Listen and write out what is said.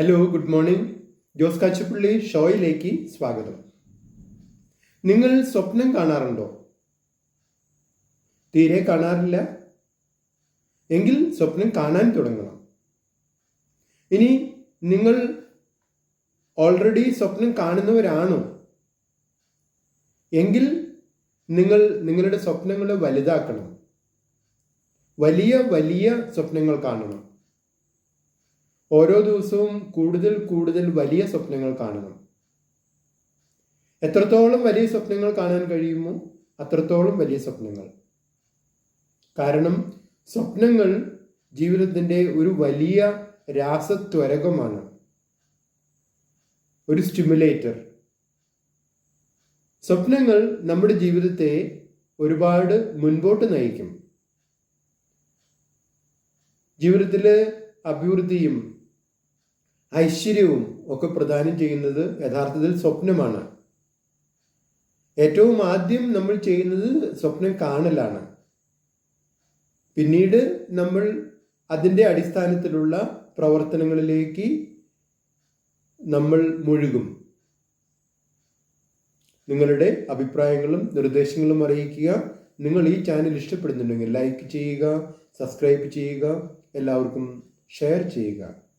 Hello good morning Jose Kachappally ഷോയിലേക്ക് സ്വാഗതം. നിങ്ങൾ സ്വപ്നം കാണാറുണ്ടോ? തീരെ കാണാറില്ല. എങ്കിൽ സ്വപ്നം കാണാൻ തുടങ്ങണം. ഇനി നിങ്ങൾ ഓൾറെഡി സ്വപ്നം കാണുന്നവരാണോ? എങ്കിൽ നിങ്ങൾ നിങ്ങളുടെ സ്വപ്നങ്ങളെ വലുതാക്കണം. വലിയ വലിയ സ്വപ്നങ്ങൾ കാണണം. ഓരോ ദിവസവും കൂടുതൽ കൂടുതൽ വലിയ സ്വപ്നങ്ങൾ കാണണം എത്രത്തോളം വലിയ സ്വപ്നങ്ങൾ കാണാൻ കഴിയുമോ അത്രത്തോളം വലിയ സ്വപ്നങ്ങൾ. കാരണം സ്വപ്നങ്ങൾ ജീവിതത്തിന്റെ ഒരു വലിയ രാസത്വരകമാണ്. ഒരു സ്റ്റിമുലേറ്റർ. സ്വപ്നങ്ങൾ നമ്മുടെ ജീവിതത്തെ ഒരുപാട് മുൻപോട്ട് നയിക്കും. ജീവിതത്തിലെ അഭിവൃദ്ധിയും ഐശ്വര്യവും ഒക്കെ പ്രദാനം ചെയ്യുന്നത് യഥാർത്ഥത്തിൽ സ്വപ്നമാണ്. ഏറ്റവും ആദ്യം നമ്മൾ ചെയ്യുന്നത് സ്വപ്നം കാണലാണ്. പിന്നീട് നമ്മൾ അതിന്റെ അടിസ്ഥാനത്തിലുള്ള പ്രവർത്തനങ്ങളിലേക്ക് നമ്മൾ മുഴുകും. നിങ്ങളുടെ അഭിപ്രായങ്ങളും നിർദ്ദേശങ്ങളും അറിയിക്കുക. നിങ്ങൾ ഈ ചാനൽ ഇഷ്ടപ്പെടുന്നുണ്ടെങ്കിൽ ലൈക്ക് ചെയ്യുക സബ്സ്ക്രൈബ് ചെയ്യുക എല്ലാവർക്കും ഷെയർ ചെയ്യുക.